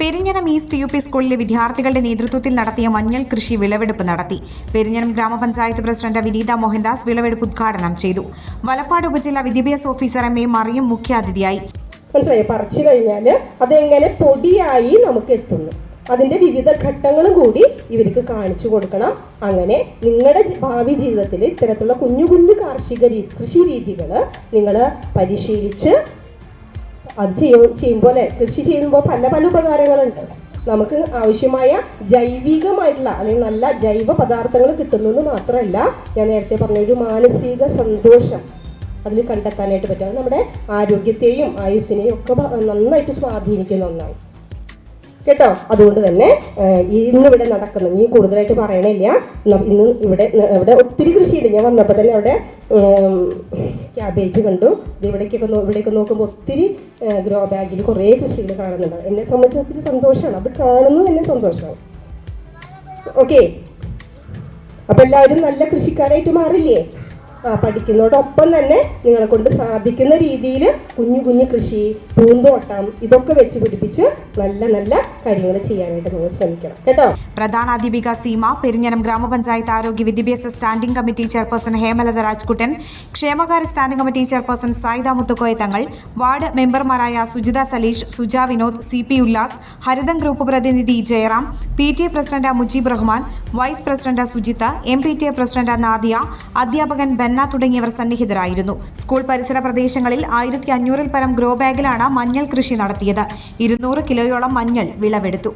Perinjanam east U P സ്കൂളിലെ വിദ്യാർത്ഥികളുടെ നേതൃത്വത്തിൽ നടത്തിയ മഞ്ഞൾ കൃഷി വിളവെടുപ്പ് നടത്തി. പെരിഞ്ഞനം ഗ്രാമപഞ്ചായത്ത് പ്രസിഡന്റ് വിനീത മോഹൻദാസ് വിളവെടുപ്പ് ഉദ്ഘാടനം ചെയ്തു. വലപ്പാട് ഉപജില്ലാ വിദ്യാഭ്യാസ ഓഫീസർ എം എ മറിയം മുഖ്യാതിഥിയായി. മനസ്സിലായി? പറിച്ചു കഴിഞ്ഞാൽ അതെങ്ങനെ പൊടിയായി നമുക്ക് എത്തുന്നു അതിന്റെ വിവിധ ഘട്ടങ്ങളും കൂടി ഇവർക്ക് കാണിച്ചു കൊടുക്കണം. അങ്ങനെ നിങ്ങളുടെ ഭാവി ജീവിതത്തിൽ ഇത്തരത്തിലുള്ള കുഞ്ഞു കുഞ്ഞു കാർഷിക കൃഷി രീതികൾ നിങ്ങൾ പരിശീലിച്ച് അത് ചെയ്യും ചെയ്യുമ്പോൾ കൃഷി ചെയ്യുമ്പോൾ പല പല ഉപകാരങ്ങളുണ്ട്. നമുക്ക് ആവശ്യമായ ജൈവികമായിട്ടുള്ള അല്ലെങ്കിൽ നല്ല ജൈവ പദാർത്ഥങ്ങൾ കിട്ടുന്നു എന്ന് മാത്രമല്ല ഞാൻ നേരത്തെ പറഞ്ഞ ഒരു മാനസിക സന്തോഷം അതിൽ കണ്ടെത്താനായിട്ട് പറ്റും. നമ്മുടെ ആരോഗ്യത്തെയും ആയുസ്സിനെയും ഒക്കെ നന്നായിട്ട് സ്വാധീനിക്കുന്ന ഒന്നാണ്. കേട്ടോ? അതുകൊണ്ട് തന്നെ ഏഹ്, ഈ ഇന്ന് ഇവിടെ നടക്കുന്ന നീ കൂടുതലായിട്ട് പറയണില്ല. ഇന്ന് ഇവിടെ ഇവിടെ ഒത്തിരി കൃഷിയുണ്ട്. ഞാൻ വന്നപ്പോൾ തന്നെ അവിടെ ക്യാബേജ് കണ്ടു. ഇവിടേക്കൊക്കെ ഇവിടേക്ക് നോക്കുമ്പോൾ ഒത്തിരി ഗ്രോ ബാഗിൽ കുറേ കൃഷികൾ കാണുന്നുണ്ട്. എന്നെ സംബന്ധിച്ച് ഒത്തിരി സന്തോഷമാണ്. അത് കാണുന്നത് എന്നെ സന്തോഷമാണ്. ഓക്കെ. അപ്പൊ എല്ലാവരും നല്ല കൃഷിക്കാരായിട്ട് മാറില്ലേ? പഠിക്കുന്നതോടൊപ്പം തന്നെ നിങ്ങളെ കൊണ്ട് സാധിക്കുന്ന രീതിയിൽ കുഞ്ഞു കുഞ്ഞു കൃഷി പൂന്തോട്ടം ഇതൊക്കെ വെച്ച് പിടിപ്പിച്ച് നല്ല നല്ല കാര്യങ്ങൾ ചെയ്യാനായിട്ട് നിങ്ങൾ ശ്രമിക്കണം. കേട്ടോ? പ്രധാന അധ്യാപിക സീമ പെരിഞ്ഞനം ഗ്രാമപഞ്ചായത്ത് ആരോഗ്യ വിദ്യാഭ്യാസ standing committee chairperson Hemalatha Rajkuttan ക്ഷേമകാര്യ standing committee chairperson Sayida Muthukoya Thangal ward മെമ്പർമാരായ Sujitha Saleesh Suja Vinod C P Ullas Haritham group പ്രതിനിധി Jayaram P T A president Mujeeb Rahman vice president Sujith M P T A president Nadiya അധ്യാപകൻ ബന്ന തുടങ്ങിയവർ സന്നിഹിതരായിരുന്നു. School പരിസര പ്രദേശങ്ങളിൽ ആയിരത്തി അഞ്ഞൂറിൽ പരം ഗ്രോ ബാഗിലാണ് മഞ്ഞൾ കൃഷി നടത്തിയത്. ഇരുന്നൂറ് കിലോയോളം മഞ്ഞൾ വിളവെടുത്തു.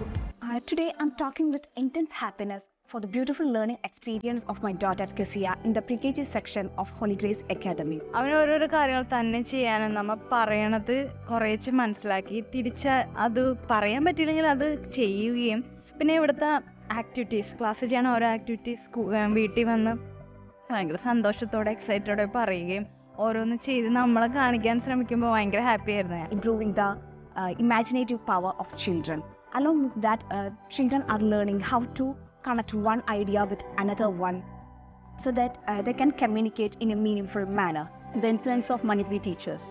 Today, I'm talking with intense happiness for the beautiful learning experience of my daughter Kisia in the pre-KG section of Holy Grace Academy. അവൻ ഓരോരോ കാര്യങ്ങൾ തന്നെ ചെയ്യാനും നമ്മ പറയണത് കുറേച്ച് മനസ്സിലാക്കി. തിരിച്ച അത് പറയാൻ പറ്റിയില്ലെങ്കിൽ അത് ചെയ്യുകയും. പിന്നെ ഇവിടുത്തെ ആക്ടിവിറ്റീസ് ക്ലാസ്സിൽ ചെയ്യണ ഓരോ ആക്ടിവിറ്റീസ് വീട്ടിൽ വന്ന് ഭയങ്കര സന്തോഷത്തോടെ എക്സൈറ്റഡോടെ പറയുകയും ഓരോന്ന് ചെയ്ത് നമ്മളെ കാണിക്കാൻ ശ്രമിക്കുമ്പോൾ ഭയങ്കര ഹാപ്പി ആയിരുന്നു ഞാൻ uh, imaginative power of children. Along with that, uh, children are learning how to connect one idea with another one so that uh, they can communicate in a meaningful manner. the influence of Manipuri teachers.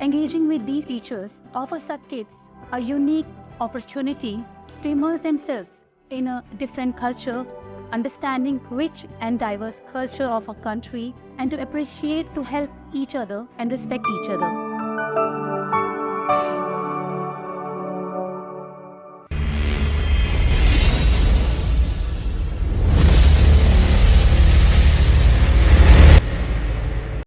Engaging with these teachers offers our kids a unique opportunity to immerse themselves in a different culture, understanding rich and diverse culture of our country, and to appreciate to help each other and respect each other.